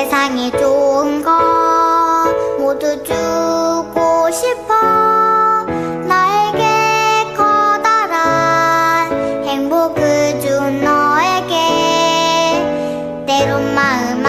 세상이 좋은 거 모두 주고 싶어. 나에게 커다란 행복을 준 너에게. 때론 마음